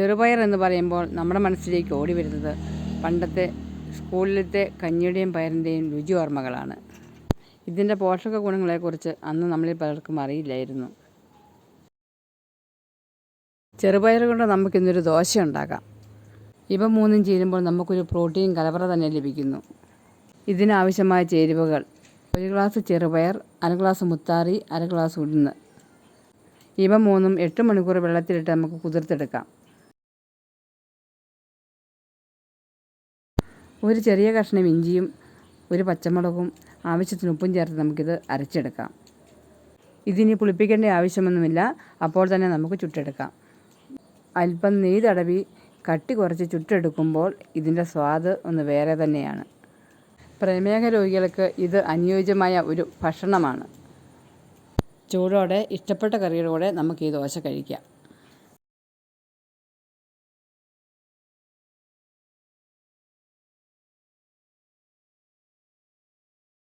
ചെറുപയർ എന്ന് പറയുമ്പോൾ നമ്മുടെ മനസ്സിലേക്ക് ഓടി വരുന്നത് പണ്ടത്തെ സ്കൂളിലത്തെ കഞ്ഞിയുടെയും പയറിന്റെയും രുചി ഓർമ്മകളാണ്. ഇതിന്റെ പോഷക ഗുണങ്ങളെക്കുറിച്ച് അന്ന് നമ്മളിൽ പലർക്കും അറിയില്ലായിരുന്നു. ചെറുപയർ കൊണ്ട് നമുക്കിന്നൊരു ദോശ ഉണ്ടാക്കാം. ഇവ മൂന്നും ചേരുമ്പോൾ നമുക്കൊരു പ്രോട്ടീൻ കലവറ തന്നെ ലഭിക്കുന്നു. ഇതിനാവശ്യമായ ചേരുവകൾ ഒരു ഗ്ലാസ് ചെറുപയർ അര ഗ്ലാസ് മുത്താറി അര ഗ്ലാസ് ഉഴുന്ന്. ഇവ മൂന്നും എട്ട് മണിക്കൂർ വെള്ളത്തിലിട്ട് നമുക്ക് കുതിർത്തെടുക്കാം. ഒരു ചെറിയ കഷ്ണം ഇഞ്ചിയും ഒരു പച്ചമുളകും ആവശ്യത്തിന് ഉപ്പും ചേർത്ത് നമുക്കിത് അരച്ചെടുക്കാം. ഇതിനി പുളിപ്പിക്കേണ്ട ആവശ്യമൊന്നുമില്ല. അപ്പോൾ തന്നെ നമുക്ക് ചുട്ടെടുക്കാം. അല്പം നെയ് തടവി കട്ടി കുറച്ച് ചുട്ടെടുക്കുമ്പോൾ ഇതിന്റെ സ്വാദ് ഒന്ന് വേറെ തന്നെയാണ്. പ്രമേഹ രോഗികൾക്ക് ഇത് അനുയോജ്യമായ ഒരു ഭക്ഷണമാണ്. ചൂടോടെ ഇഷ്ടപ്പെട്ട കറിയുടെ കൂടെ നമുക്ക് ഈ ദോശ കഴിക്കാം.